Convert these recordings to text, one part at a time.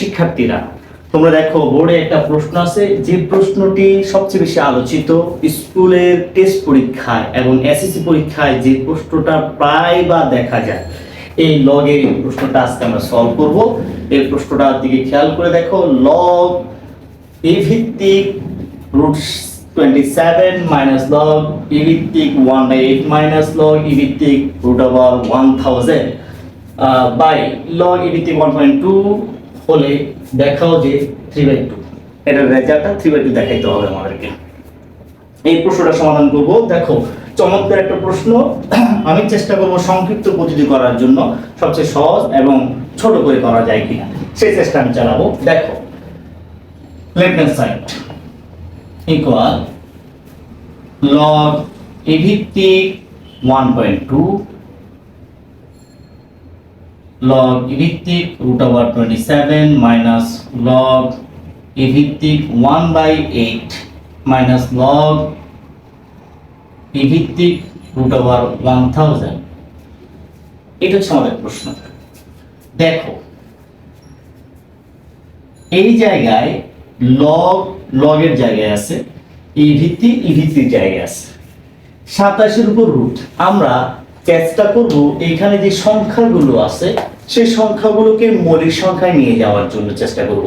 শিক্ষার্থীরা, তোমরা দেখো বোর্ডে একটা প্রশ্ন আছে, যে প্রশ্নটি সবচেয়ে বেশি আলোচিত স্কুলের টেস্ট পরীক্ষায় এবং এসএসসি পরীক্ষায় যে প্রশ্নটা প্রায় বা দেখা যায়। এই লগের প্রশ্নটা আজকে আমরা সলভ করব। এই প্রশ্নটার দিকে খেয়াল করে দেখো লগ এ ভিত্তিক root twenty seven minus log e ভিত্তিক one by eight minus log e ভিত্তিক root over one thousand by log e ভিত্তিক ওয়ান পয়েন্ট টু হলে দেখাও যে থ্রি বাই টু এটার রেজাল্টটা থ্রি বাই টু দেখাইতে হবে আমাদেরকে। এই প্রশ্নটা সমাধান করব। দেখো, চমৎকার একটা প্রশ্ন। আমি চেষ্টা করব সংক্ষিপ্ত পদ্ধতি করার জন্য সবচেয়ে সহজ এবং ছোট করে করা যায় কিনা। সেই চেষ্টা আমি চালাবো। দেখো left hand side equal log e ভিত্তিক one point two log e ভিত্তিক over twenty seven minus log e ভিত্তিক one by eight minus log e ভিত্তিক ওভার ওয়ান থাউজেন্ড এটা হচ্ছে আমাদের প্রশ্ন। দেখো, এই জায়গায় লগ লগের জায়গায় আছে ই ভিত্তিক ই ভিত্তিক জায়গায় আছে। সাতাশের উপর রুট আমরা চেষ্টা করব, এখানে যে সংখ্যাগুলো আছে সেই সংখ্যাগুলোকে মৌলিক সংখ্যায় নিয়ে যাওয়ার জন্য চেষ্টা করব,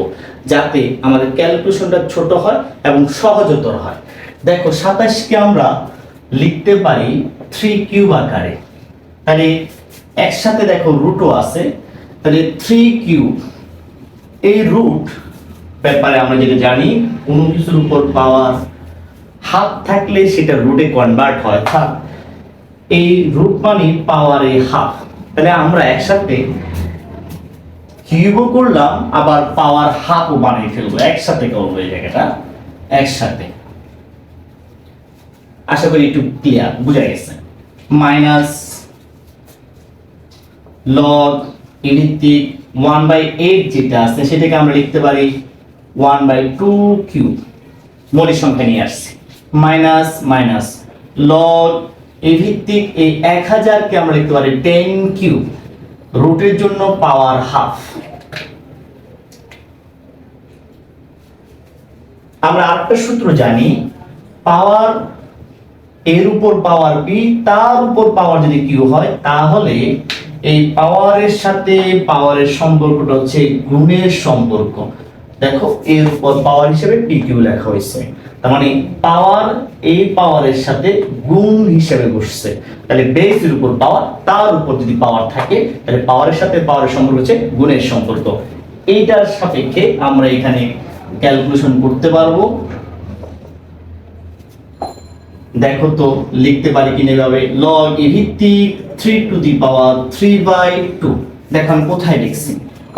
যাতে আমাদের ক্যালকুলেশনটা ছোট হয় এবং সহজতর হয়। দেখো, সাতাশকে আমরা লিখতে পারি থ্রি কিউব আকারে। তাহলে একসাথে দেখো রুটও আছে। তাহলে থ্রি কিউব, এই রুট ব্যাপারে আমরা যেটা জানি, কোনো কিছুর উপর পাওয়ার হাফ থাকলে সেটা রুটে কনভার্ট হয়। অর্থাৎ এই রুট মানে পাওয়ারে হাফ তাহলে আমরা একসাথে কিউবও করলাম, আবার পাওয়ার হাফও বানিয়ে ফেলব। একসাথে করব এই জায়গাটা। একসাথে। আশা করি একটু ক্লিয়ার বুঝা গেছে। মাইনাস লগ ভিত্তিক ওয়ান বাই এইট যেটা আছে, সেটাকে আমরা লিখতে পারি ওয়ান বাই টু কিউব মৌলিক সংখ্যা নিয়ে আসছি। মাইনাস মাইনাস লগ এই ভিত্তিক এই এক হাজারকে আমরা লিখতে পারি টেন কিউব রুটের জন্য পাওয়ার হাফ আমরা আরেকটা সূত্র জানি পাওয়ার এর উপর পাওয়ার বি তার উপর পাওয়ার যদি কিউ হয়, তাহলে এই পাওয়ারের সাথে পাওয়ারের সম্পর্কটা হচ্ছে গুণের সম্পর্ক। দেখো এর উপর পাওয়ার হিসেবে পি কিউ লেখা হয়েছে। তার মানে পাওয়ার এই পাওয়ারের সাথে গুণ হিসেবে বসছে। তাহলে বেসের উপর পাওয়ার তার উপর যদি পাওয়ার থাকে, তাহলে পাওয়ারের সাথে পাওয়ারের সম্পর্ক হচ্ছে গুণের সম্পর্ক। এইটার সাপেক্ষে আমরা এখানে ক্যালকুলেশন করতে পারব। দেখো তো, লিখতে পারি কিনা এভাবে। লগ এ ভিত্তিক three to the power three by two দেখো, আমি কোথায় লিখছি?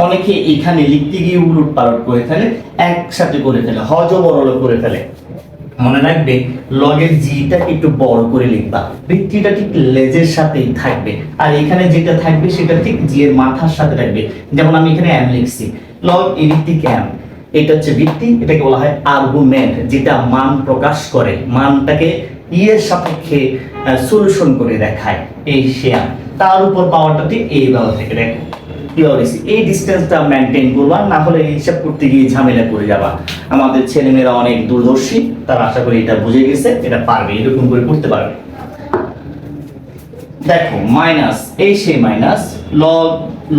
অনেকে এখানে লিখতে গিয়ে উলট পালট করে ফেলে, একসাথে করে ফেলে হজ বড় করে ফেলে। মনে রাখবে লগের জিটা একটু বড় করে লিখবা। ভিত্তিটা ঠিক লেজের সাথেই থাকবে। আর এখানে যেটা থাকবে, সেটা ঠিক জি এর মাথার সাথে থাকবে। যেমন আমি এখানে এম লিখছি। লগ এ ভিত্তিক এম এটা হচ্ছে ভিত্তি, এটাকে বলা হয় আর্গুমেন্ট যেটা মান প্রকাশ করে। মানটাকে ইয়ের সাপেক্ষে সলিউশন করে দেখায় এই শেয়ার তার উপর পাওয়ারটা ঠিক এইভাবে থেকে, দেখো। হয়েছে? এই ডিস্টেন্সটা মেনটেন করবা, না হলে হিসাব করতে গিয়ে ঝামেলা করে যাবা। আমাদের ছেলেমেয়েরা অনেক দূরদর্শী, তারা আশা করি এটা বুঝে গেছে, এটা পারবে, এরকম করে করতে পারবে। দেখো মাইনাস এই সেই মাইনাস লগ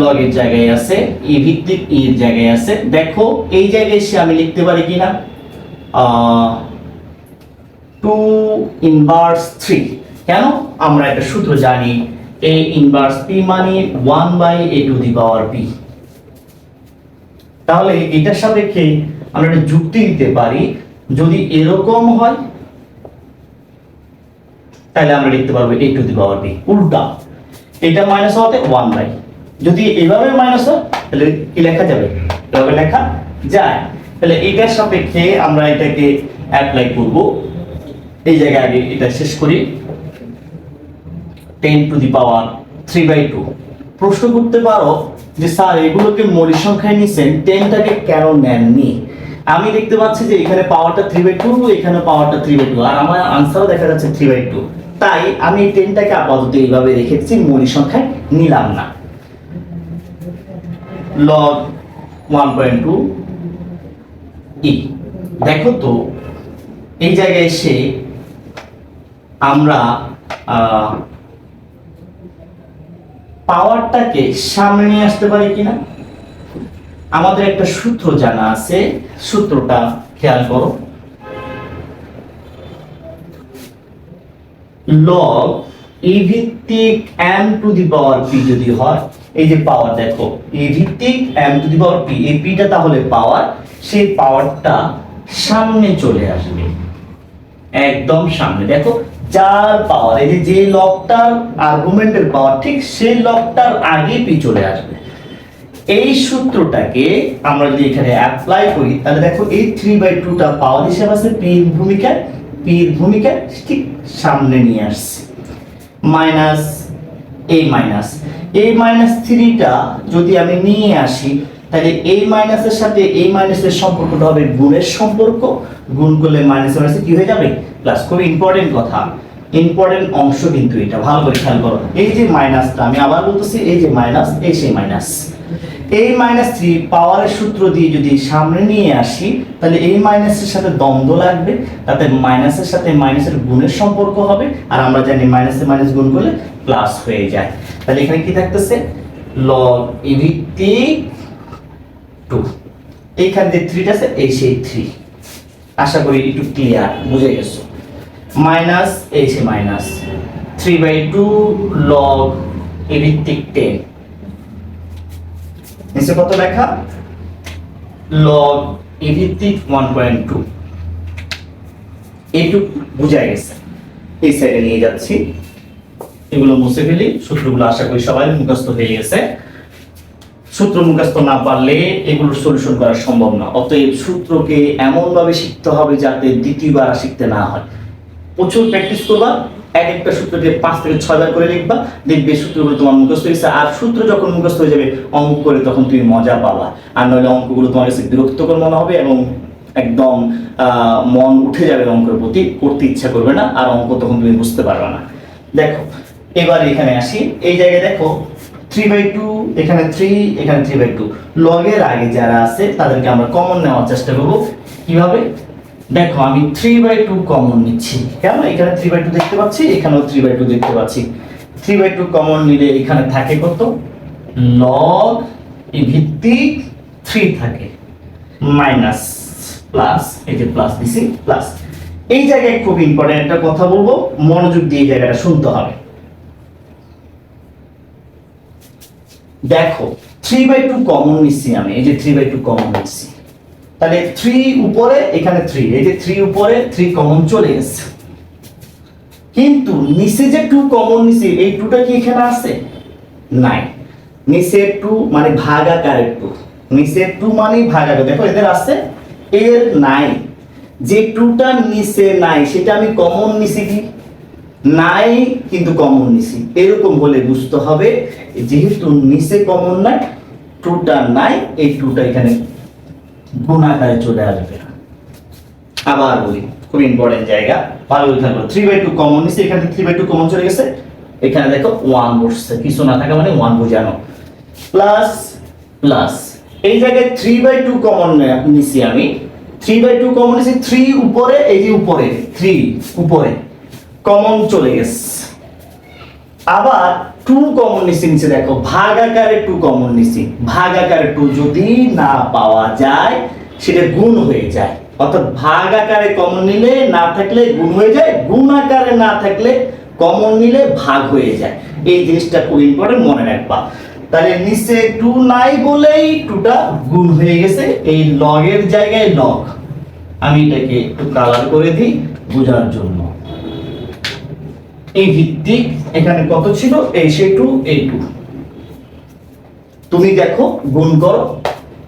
লগের জায়গায় আছে ই ভিত্তিক ই এর জায়গায় আছে। দেখো, এই জায়গায় এসে আমি লিখতে পারি কিনা? টু ইনভার্স থ্রি কেন? আমরা একটা সূত্র জানি এ ইনভার্স পি মানে one by a to the power p তাহলে এটার সাপেক্ষে আমরা একটা যুক্তি দিতে পারি, যদি এরকম হয়, তাহলে আমরা লিখতে পারব এ টু দি পাওয়ার বি উল্টা, এটা মাইনাস হওয়াতে ওয়ান বাই যদি এভাবে মাইনাস হয়, তাহলে কি লেখা যাবে? এভাবে লেখা যায়। তাহলে এটার সাপেক্ষে আমরা এটাকে অ্যাপ্লাই করব। এই জায়গায় আগে এটা শেষ করি। Ten to the power three by two প্রশ্ন করতে পারো যে স্যার, এগুলোকে মৌলিক সংখ্যায় নিছেন টেনটাকে কেন নেননি? আমি দেখতে পাচ্ছি যে এখানে পাওয়ারটা থ্রি বাই টু এখানে পাওয়ারটা থ্রি বাই টু আর আমার আনসারও দেখা যাচ্ছে থ্রি বাই টু তাই আমি টেনটাকে আপাতত এইভাবে রেখেছি মৌলিক সংখ্যায় নিলাম না। Log one point two e দেখো তো, এই জায়গায় এসে আমরা পাওয়ারটাকে সামনে নিয়ে আসতে পারি কিনা? আমাদের একটা সূত্র জানা আছে। সূত্রটা খেয়াল করো। লগ ই ভিত্তিক m to the power p যদি হয়, এই যে পাওয়ার দেখো ই ভিত্তিক m to the power p এই পিটা তাহলে পাওয়ার সেই পাওয়ারটা সামনে চলে আসবে। একদম সামনে। দেখো যার পাওয়ার এই যে লকটার আর্গুমেন্টের পাওয়ার ঠিক সেই লকটার আগে পি চলে আসবে। এই সূত্রটাকে আমরা যদি এখানে অ্যাপ্লাই করি, তাহলে দেখো এই থ্রি বাই টুটা পাওয়ার হিসেবে আছে পির ভূমিকা পির ভূমিকা ঠিক সামনে নিয়ে আসছে। মাইনাস এই মাইনাস এই মাইনাস থ্রিটা যদি আমি নিয়ে আসি তাহলে এই মাইনাসের সাথে এই মাইনাসের সম্পর্কটা হবে গুণের সম্পর্ক। গুণ করলে মাইনাস মাইনাসে কি হয়ে যাবে? প্লাস খুব ইম্পর্টেন্ট কথা। ইম্পর্টেন্ট অংশ কিন্তু এটা। ভালো করে খেয়াল করো। এই যে মাইনাসটা আমি আবার বলতেছি, এই যে মাইনাস এই সেই মাইনাস এই মাইনাস থ্রি পাওয়ারের সূত্র দিয়ে যদি সামনে নিয়ে আসি, তাহলে এই মাইনাসের সাথে দ্বন্দ্ব লাগবে। তাতে মাইনাসের সাথে মাইনাসের গুণের সম্পর্ক হবে। আর আমরা জানি মাইনাসে মাইনাস গুণ করলে প্লাস হয়ে যায়। তাহলে এখানে কি থাকতেছে? লগ ই ভিত্তিক টু এইখান দিয়ে থ্রিটা আছে, এই সেই থ্রি আশা করি একটু ক্লিয়ার বুঝে গেছো? মাইনাস এই সে minus three by two log e ভিত্তিক টেন নিচে কত লেখা? লগ ই ভিত্তিক ওয়ান পয়েন্ট টু এইটুক বুঝা গেছে। এই সাইডে নিয়ে যাচ্ছি। এগুলো মুছে ফেলি। সূত্রগুলো আশা করি সবাই মুখস্থ হয়ে গেছে। সূত্র মুখস্থ না পারলে এগুলোর সলিউশন করা সম্ভব না। অতএব সূত্রকে এমন ভাবে শিখতে হবে যাতে দ্বিতীয়বার শিখতে না হয়। প্রচুর প্র্যাকটিস করবা, এক একটা সূত্রকে পাঁচ থেকে ছয় বার করে লিখবা, দেখবে সূত্রগুলো তোমার মুখস্থ হয়েছে। আর সূত্র যখন মুখস্থ হয়ে যাবে, অঙ্ক করে তখন তুমি মজা পাবা। আর নইলে অঙ্কগুলো তোমার কাছে বিরক্তকর মনে হবে এবং একদম মন উঠে যাবে অঙ্কের প্রতি, করতে ইচ্ছা করবে না, আর অঙ্ক তখন তুমি বুঝতে পারবে না। দেখো, এবার এখানে আসি। এই জায়গায় দেখো থ্রি বাই টু এখানে থ্রি এখানে থ্রি বাই টু লগের আগে যারা আছে, তাদেরকে আমরা কমন নেওয়ার চেষ্টা করব। কীভাবে? দেখো, আমি থ্রি বাই টু কমন নিচ্ছি। কেমন এখানে থ্রি বাই টু দেখতে পাচ্ছি, এখানেও থ্রি বাই টু দেখতে পাচ্ছি। থ্রি বাই টু কমন নিলে এখানে থাকে কত? এই থ্রি থাকে। মাইনাস প্লাস এই যে প্লাস প্লাস এই জায়গায় খুব ইম্পর্টেন্ট একটা কথা বলব, মনোযোগ দিয়ে জায়গাটা শুনতে হবে। দেখো থ্রি বাই টু কমন নিচ্ছি আমি, এই যে থ্রি বাই টু কমন নিচ্ছি তাহলে থ্রি উপরে, এখানে থ্রি এই যে থ্রি উপরে থ্রি কমন চলে গেছে কিন্তু নিচে যে টু কমন নিছি এই টুটা কি এখানে আছে? নাই। নিচে টু মানে ভাগাকারের টু নিচে টু মানে ভাগাকার। দেখো, এদের আছে, এর নাই। যে টুটা নিচে নাই, সেটা আমি কমন নিছি কি? নাই, কিন্তু কমন নিছি। এরকম হলে বুঝতে হবে, যেহেতু নিচে কমন নাই টুটা নাই, এই টুটা এখানে গুণাকারে চলে আসবে আবার বলি, খুব ইম্পর্টেন্ট জায়গা, ভালো থাকবে থ্রি বাই টু কমন নিচ্ছে এখানে থ্রি বাই টু কমন চলে গেছে। এখানে দেখো ওয়ান বসছে, কিছু না থাকা মানে ওয়ান বোঝানো। প্লাস প্লাস এই জায়গায় থ্রি বাই টু কমন নিছি আমি। থ্রি বাই টু কমন নিছি থ্রি উপরে, এই যে উপরে থ্রি উপরে। কমন চলে গেছে। আবার টু কমন নিচে দেখো ভাগ আকারে টু কমন নিচে। ভাগ আকারে টু যদি না পাওয়া যায়, সেটা গুণ হয়ে যায়। অর্থাৎ ভাগ আকারে কমন নিলে না থাকলে গুণ হয়ে যায় গুণ আকারে না থাকলে কমন নিলে ভাগ হয়ে যায়। এই জিনিসটা খুব ইম্পর্টেন্ট মনে রাখবা। তাহলে নিচে টু নাই বলেই টুটা গুণ হয়ে গেছে, এই লগের জায়গায় লগ আমি এটাকে একটু কালার করে দিই, বোঝার জন্য। এই ভিত্তিক এখানে কত ছিল? এই সে টু, এই টু। তুমি দেখো, গুণ করো।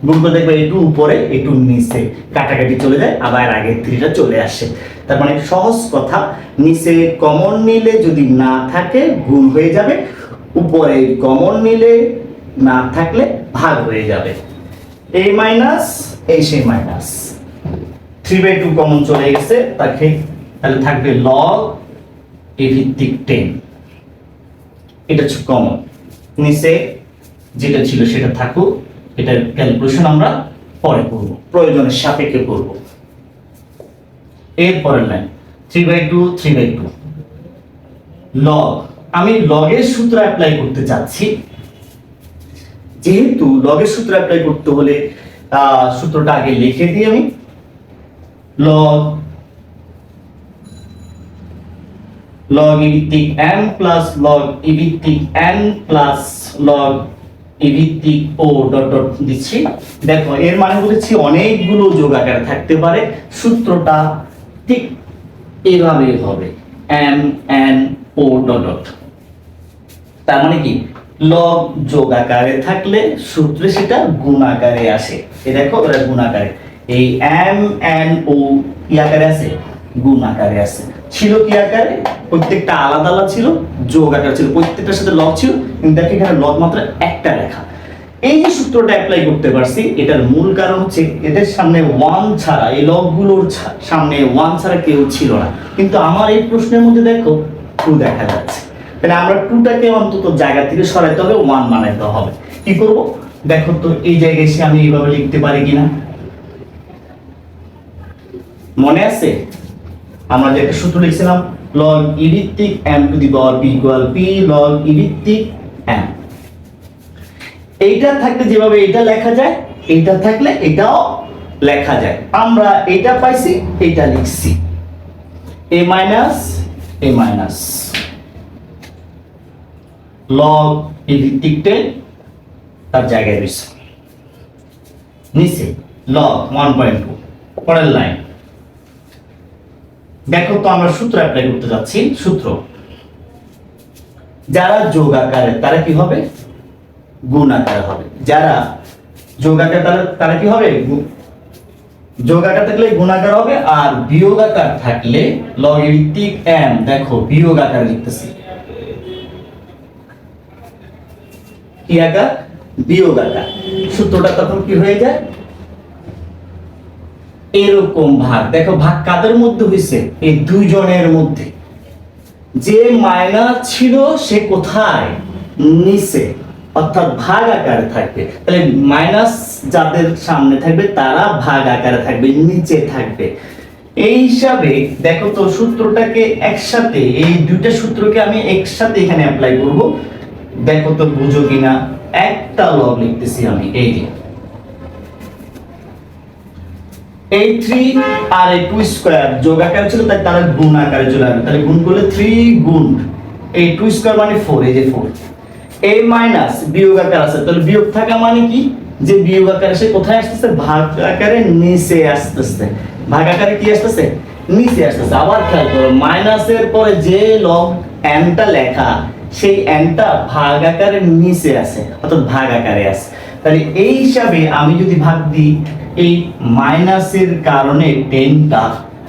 গুণ করে দেখবে এই টু উপরে, এই টু নিচে। কাটাকাটি চলে যায়, আবার আগের থ্রিটা চলে আসে। তার মানে সহজ কথা, নিচে কমন নিলে যদি না থাকে, গুণ হয়ে যাবে। উপরে কমন নিলে না থাকলে ভাগ হয়ে যাবে। এই মাইনাস এই সে minus. Three by two common চলে গেছে, তাকে তাহলে থাকবে লগ ভিত্তিক টেন। এটা হচ্ছে কমন নিচে যেটা ছিল সেটা থাকুক, এটার ক্যালকুলেশন আমরা পরে করব। প্রয়োজনের সাপেক্ষে করব। এর পরের line three by two three by two log আমি লগের সূত্র অ্যাপ্লাই করতে চাচ্ছি। যেহেতু লগের সূত্র অ্যাপ্লাই করতে হলে সূত্রটা আগে লিখে দিই আমি। লগ লগ ই ভিত্তিক প্লাস লগ ই ভিত্তিক n প্লাস লগ ই ও ডট ডট দিচ্ছি। দেখো, এর মানে বলেছি অনেকগুলো যোগ আকারে থাকতে পারে, সূত্রটা ঠিক এভাবে হবে। M, n ও ডট ডট তার মানে কি? লগ যোগ আকারে থাকলে সূত্রে সেটা গুণ আকারে আসে। এই দেখো এটা গুণ আকারে এই এম এন ও কি আকারে আছে গুণ আকারে আছে ছিল কি আকারে? প্রত্যেকটা আলাদা আলাদা ছিল, যোগ আকারে ছিল। প্রত্যেকটার সাথে লগ ছিল, কিন্তু দেখো এখানে লগ মাত্র একটা লেখা। এই যে সূত্রটা অ্যাপ্লাই করতে পারছি, এটার মূল কারণ হচ্ছে এদের সামনে ওয়ান ছাড়া, এই লগগুলোর ছা- সামনে ওয়ান ছাড়া কেউ ছিল না। কিন্তু আমার এই প্রশ্নের মধ্যে দেখো টু দেখা যাচ্ছে। তাহলে আমরা টুটাকে অন্তত জায়গা থেকে সরাইতে হবে ওয়ান বানাইতে হবে। কি করব? দেখো তো, এই জায়গায় এসে আমি এইভাবে লিখতে পারি কিনা? মনে আছে? আমরা যে একটা সূত্র লিখছিলাম e ভিত্তিক m to the power p equal log e ভিত্তিক m এইটা থাকলে যেভাবে এটা লেখা যায়, এইটা থাকলে এটাও লেখা যায়। আমরা এটা পাইছি, এটা লিখছি। a minus a minus log e ভিত্তিক টেন তার জায়গায় রয়েছে। নিচে লগ ওয়ান পয়েন্ট টু পরের লাইন দেখো তো আমরা সূত্র অ্যাপ্লাই করতে যাচ্ছি, সূত্র। যারা যোগ তারা কি হবে? গুণ হবে। যারা যোগ তারা তারা কি হবে? যোগ থাকলে গুণ আকার হবে, আর বিয়োগ আকার থাকলে লগ ভিত্তিক এম দেখো, বিয়োগ আকার লিখতেছি। কি আকার? বিয়োগ সূত্রটা তখন কি হয়ে যায়? এরকম ভাগ দেখো ভাগ কাদের মধ্যে হয়েছে এই দুইজনের মধ্যে। যে মাইনাস ছিল সে কোথায়? নিচে। অর্থাৎ ভাগ আকারে থাকবে। তাহলে মাইনাস যাদের সামনে থাকবে, তারা ভাগ আকারে থাকবে, নিচে থাকবে। এই হিসাবে দেখো তো সূত্রটাকে একসাথে, এই দুইটা সূত্রকে আমি একসাথে এখানে অ্যাপ্লাই করব। দেখো তো বুঝো কিনা? একটা লগ লিখতেছি আমি, এই যে। এই থ্রি আর এই টু স্কোয়ার যোগ ছিল, তাই তারা গুণ আকারে চলে আসবে। তাহলে গুণ করলে থ্রি গুণ। এই টু স্কোয়ার মানে ফোর এই যে ফোর মাইনাস বিয়োগ আকার আছে, তাহলে বিয়োগ থাকা মানে কি? যে বিয়োগ আকারে সে কোথায় আসতেছে? ভাগ আকারে নিচে আসতেছে। ভাগ আকারে কি আসতেছে? নিচে আসতেছে। আবার খেয়াল করো মাইনাসের পরে যে লগ এনটা লেখা, সেই এনটা ভাগ আকারে নিচে আছে, অর্থাৎ ভাগ আকারে আছে। তাহলে এই হিসাবে আমি যদি ভাগ দিই এই মাইনাসের কারণে টেনটা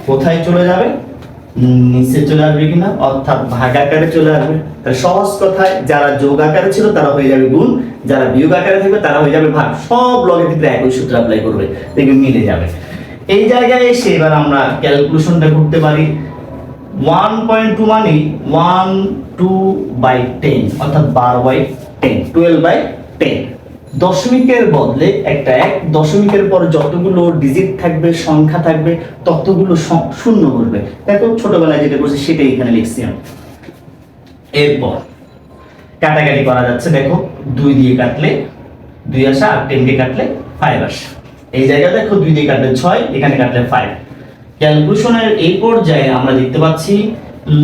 কোথায় চলে যাবে? নিচে চলে আসবে কিনা? অর্থাৎ ভাগ আকারে চলে আসবে। তাহলে সহজ কথায় যারা যোগ আকারে ছিল, তারা হয়ে যাবে গুণ। যারা বিয়োগ আকারে থাকবে, তারা হয়ে যাবে ভাগ। সব লগের ক্ষেত্রে একই সূত্র অ্যাপ্লাই করবে। দেখবে মিলে যাবে। এই জায়গায় এসে এবার আমরা ক্যালকুলেশনটা করতে পারি। ওয়ান পয়েন্ট টু মানে ওয়ান টু বাই টেন অর্থাৎ বারো by ten twelve by ten দশমিকের বদলে একটা এক, দশমিকের পর যতগুলো ডিজিট থাকবে, সংখ্যা থাকবে, ততগুলো শূন্য করবে দেখো, ছোটবেলায় যেটা করছি সেটাই এখানে লিখছি আমি। এরপর, কাটাকাটি করা যাচ্ছে, দেখো, দুই দিয়ে কাটলে দুই আসা, আর টেন দিয়ে কাটলে ফাইভ আসে। এই জায়গায় দেখো, দুই দিয়ে কাটলে ছয়, এখানে কাটলে ফাইভ ক্যালকুলেশনের এই পর্যায়ে আমরা দেখতে পাচ্ছি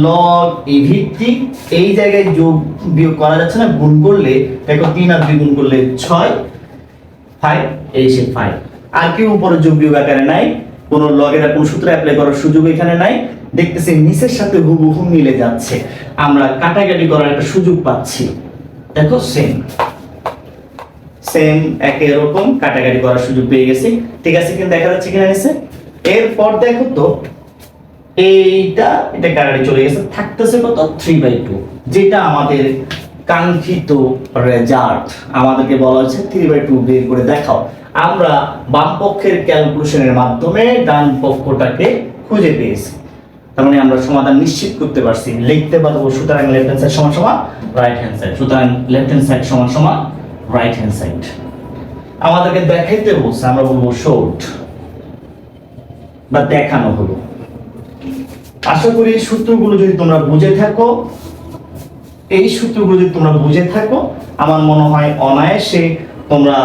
লগ এই ভিত্তিক, এই জায়গায় যোগ বিয়োগ করা যাচ্ছে না, গুণ করলে, দেখো তিন আর দুই গুণ করলে ছয় ফাইভ এই সে ফাইভ আর কেউ উপরে যোগ বিয়োগ আকারে নাই, কোন লগের কোন সূত্র অ্যাপ্লাই করার সুযোগ এখানে নাই। দেখতেছি নিচের সাথে হুবহু মিলে যাচ্ছে। আমরা কাটাকাটি করার একটা সুযোগ পাচ্ছি। দেখো সেম সেম একই রকম কাটাকাটি করার সুযোগ পেয়ে গেছি। ঠিক আছে, কিন্তু দেখা যাচ্ছে কিনা নিচে? এরপর দেখো তো এইটা, এটা কাটাকাটি চলে গেছে, থাকতেছে কত? থ্রি বাই টু যেটা আমাদের কাঙ্ক্ষিত রেজাল্ট আমাদেরকে বলা হয়েছে থ্রি বাই টু বের করে দেখাও। আমরা বাম পক্ষের ক্যালকুলেশনের মাধ্যমে ডান পক্ষটাকে খুঁজে পেয়েছি। তার মানে আমরা সমাধান নিশ্চিত করতে পারছি। লিখতে পারব সুতরাং লেফট হ্যান্ড সাইড সমান সমান রাইট হ্যান্ড সাইড সুতরাং লেফট হ্যান্ড সাইড সমান সমান রাইট হ্যান্ড সাইড আমাদেরকে দেখাইতে বলছে, আমরা বলব শোট বা দেখানো হলো। আশা করি এই সূত্রগুলো যদি তোমরা বুঝে থাকো, এই সূত্রগুলো যদি তোমরা বুঝে থাকো, আমার মনে হয় অনায়াসে তোমরা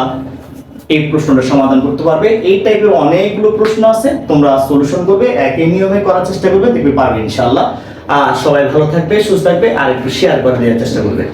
এই প্রশ্নটা সমাধান করতে পারবে। এই টাইপের অনেকগুলো প্রশ্ন আছে, তোমরা সলিউশন করবে, একই নিয়মে করার চেষ্টা করবে, দেখবে পারবে ইনশাল্লাহ আর সবাই ভালো থাকবে, সুস্থ থাকবে, আর একটু শেয়ার করে দেওয়ার চেষ্টা করবে।